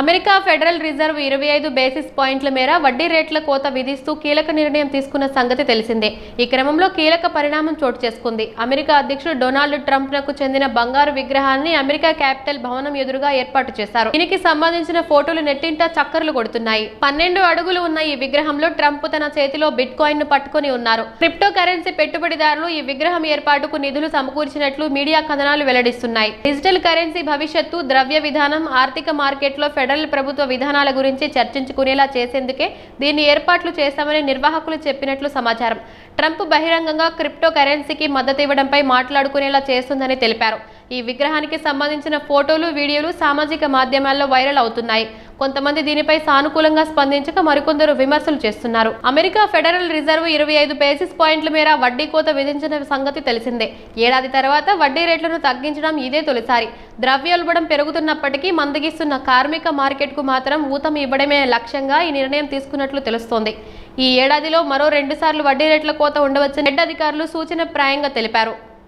America federal reserve ఇరవై ఐదు basis పాయింట్ల మేర వడ్డీ రేట్ల కోత విధిస్తూ కీలక నిర్ణయం తీసుకున్న సంగతి తెలిసిందే. ఈ క్రమంలో కీలక పరిణామం చోటు చేసుకుంది. అమెరికా అధ్యక్షుడు డొనాల్డ్ ట్రంప్ నకు చెందిన బంగారు విగ్రహాన్ని అమెరికా క్యాపిటల్ భవనం ఎదురుగా ఏర్పాటు చేశారు. దీనికి సంబంధించిన ఫోటోలు నెట్టింట చక్కర్లు కొడుతున్నాయి. పన్నెండు అడుగులు ఉన్న ఈ విగ్రహంలో ట్రంప్ తన చేతిలో బిట్ కాయిన్ను పట్టుకొని ఉన్నారు. క్రిప్టో కరెన్సీ పెట్టుబడిదారులు ఈ విగ్రహం ఏర్పాటుకు నిధులు సమకూర్చినట్లు మీడియా కథనాలు వెల్లడిస్తున్నాయి. డిజిటల్ కరెన్సీ భవిష్యత్తు ద్రవ్య విధానం ఆర్థిక మార్కెట్లో ఫెడరల్ ఫెడరల్ ప్రభుత్వ విధానాల గురించి చర్చించుకునేలా చేసేందుకే దీన్ని ఏర్పాట్లు చేశామని నిర్వాహకులు చెప్పినట్లు సమాచారం. ట్రంప్ బహిరంగంగా క్రిప్టో కరెన్సీకి మద్దతు ఇవ్వడంపై మాట్లాడుకునేలా చేస్తుందని తెలిపారు. ఈ విగ్రహానికి సంబంధించిన ఫోటోలు వీడియోలు సామాజిక మాధ్యమాల్లో వైరల్ అవుతున్నాయి. కొంతమంది దీనిపై సానుకూలంగా స్పందించక మరికొందరు విమర్శలు చేస్తున్నారు. అమెరికా ఫెడరల్ రిజర్వ్ ఇరవై ఐదు బేసిస్ పాయింట్ల మేర వడ్డీ కోత విధించిన సంగతి తెలిసిందే. ఏడాది తర్వాత వడ్డీ రేట్లను తగ్గించడం ఇదే తొలిసారి. ద్రవ్యోల్బణం పెరుగుతున్నప్పటికీ మందగిస్తున్న కార్మిక మార్కెట్కు మాత్రం ఊతం ఇవ్వడమే లక్ష్యంగా ఈ నిర్ణయం తీసుకున్నట్లు తెలుస్తోంది. ఈ ఏడాదిలో మరో రెండుసార్లు వడ్డీ రేట్ల కోత ఉండవచ్చని ఫెడ్ అధికారులు సూచన ప్రాయంగా తెలిపారు.